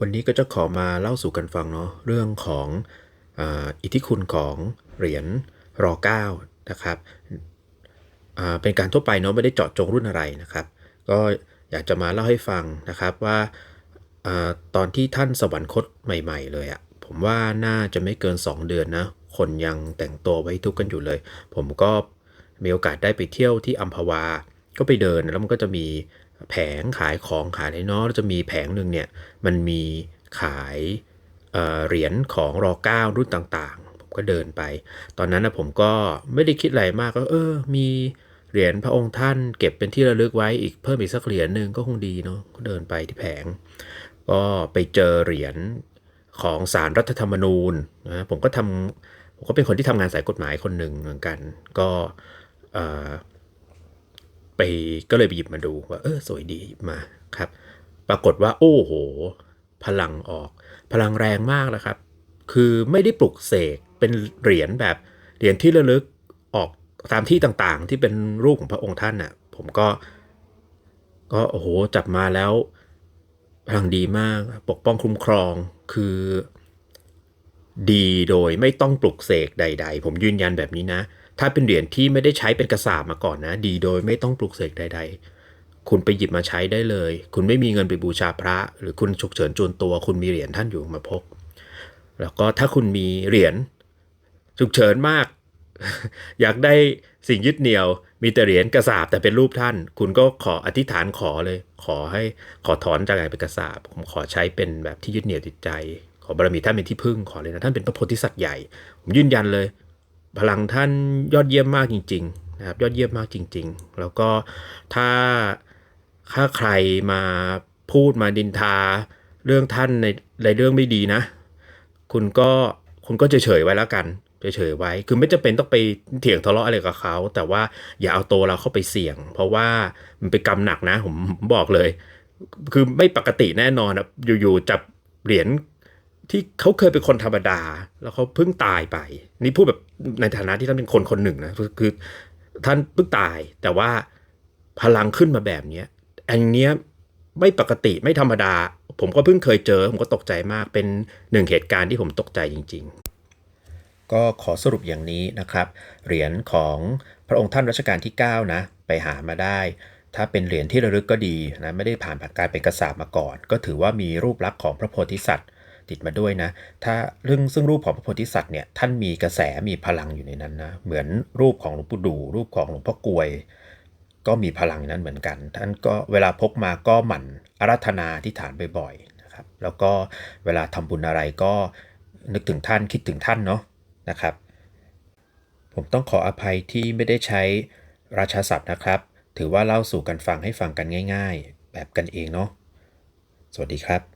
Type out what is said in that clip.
วันนี้ก็จะขอมาเล่าสู่กันฟังเนาะเรื่องของออิทธิคุณของเหรียญรอ9นะครับเป็นการทั่วไปเนาะไม่ได้เจาะจงรุ่นอะไรนะครับ ก็อยากจะมาเล่าให้ฟังนะครับว่าอตอนที่ท่านสวรรคตใหม่ ๆ เลยอะผมว่าน่าจะไม่เกิน 2 เดือนนะคนยังแต่งตัวไว้ทุกกันอยู่เลย ผมก็มีโอกาสได้ไปเที่ยวที่อัมพวา ก็ไปเดินแล้วมันก็จะมี แผงขายของขายอะไรเนาะจะมีแผงหนึ่งเนี่ยมันมีขายเหรียญของรอเก้ารุ่นต่างๆ ผมก็เดินไป ตอนนั้นนะผมก็ไม่ได้คิดอะไรมากก็เออ มีเหรียญพระองค์ท่านเก็บเป็นที่ระลึกไว้อีกเพิ่มอีกสักเหรียญหนึ่งก็คงดีเนาะก็เดินไปที่แผง ก็ไปเจอเหรียญของสารรัฐธรรมนูญนะผมก็ทำผมก็เป็นคนที่ทำงานสายกฎหมายคนหนึ่งเหมือนกัน ก็เออ ไปก็เลยไปหยิบมาดูว่าเออสวยดีมาครับ ปรากฏว่าโอ้โห พลังออก พลังแรงมากนะครับ คือไม่ได้ปลุกเสกเป็นเหรียญแบบเหรียญที่ระลึกออกตามที่ต่างๆ ที่เป็นรูปของพระองค์ท่านน่ะ ผมก็ ก็โอ้โหจับมาแล้ว พลังดีมากปกป้องคุ้มครองคือ ดีโดยไม่ต้องปลุกเสกใด ๆ ผมยืนยันแบบนี้นะ ถ้าเป็นเหรียญที่ไม่ได้ใช้เป็นกระสาบมาก่อนนะ ดีโดยไม่ต้องปลุกเสกใด ๆ คุณไปหยิบมาใช้ได้เลย คุณไม่มีเงินไปบูชาพระ หรือคุณฉุกเฉินจวนตัว คุณมีเหรียญท่านอยู่มาพก แล้วก็ถ้าคุณมีเหรียญฉุกเฉินมาก อยากได้สิ่งยึดเหนี่ยว มีแต่เหรียญกระสาบแต่เป็นรูปท่าน คุณก็ขออธิษฐานขอเลย ขอให้ขอถอนจากการเป็นกระสาบผมขอใช้เป็นแบบที่ยึดเหนี่ยวจิตใจ ขอบารมีท่านเป็นที่พึ่งขอเลยนะท่านเป็นพระโพธิสัตว์ใหญ่ ผมยืนยันเลย พลังท่านยอดเยี่ยมมากจริง ๆ นะครับ ยอดเยี่ยมมากจริง ๆ แล้วก็ถ้าถ้าใครมาพูดมาดินทาเรื่องท่านในในเรื่องไม่ดีนะ คุณก็คุณก็เฉยๆไว้แล้วกันเฉยๆไว้ คือไม่จำเป็นต้องไปเถียงทะเลาะอะไรกับเขา แต่ว่าอย่าเอาตัวเราเข้าไปเสี่ยง เพราะว่ามันเป็นกรรมหนักนะ ผมบอกเลย คือไม่ปกติแน่นอนอะอยู่ๆจับเหรียญ ที่เขาเคยเป็นคนธรรมดา แล้วเขาเพิ่งตายไป นี่พูดแบบในฐานะที่ท่านเป็นคนคนหนึ่งนะคือท่านเพิ่งตาย แต่ว่าพลังขึ้นมาแบบเนี้ยอันเนี้ยไม่ปกติไม่ธรรมดา ผมก็เพิ่งเคยเจอ ผมก็ตกใจมากเป็นหนึ่งเหตุการณ์ที่ผมตกใจจริง ๆ ก็ขอสรุปอย่างนี้นะครับ เหรียญของพระองค์ท่านรัชกาลที่ 9 นะ ไปหามาได้ ถ้าเป็นเหรียญที่ระลึกก็ดีนะไม่ได้ผ่านการเป็นกระสาบมาก่อน ก็ถือว่ามีรูปลักษณ์ของพระโพธิสัตว์ ติดมาด้วยนะ ถ้าเรื่องซึ่งรูปของพระโพธิสัตว์เนี่ยท่านมีกระแสมีพลังอยู่ในนั้นนะ เหมือนรูปของหลวงปู่ดูรูปของหลวงพ่อกลวย ก็มีพลังนั้นเหมือนกัน ท่านก็เวลาพกมาก็หมั่นอารัธนาที่ฐานบ่อยๆนะครับ แล้วก็เวลาทำบุญอะไรก็นึกถึงท่านคิดถึงท่านเนาะนะครับ ผมต้องขออภัยที่ไม่ได้ใช้ราชาศัพท์นะครับ ถือว่าเล่าสู่กันฟังให้ฟังกันง่าย ๆ แบบกันเองเนาะสวัสดีครับ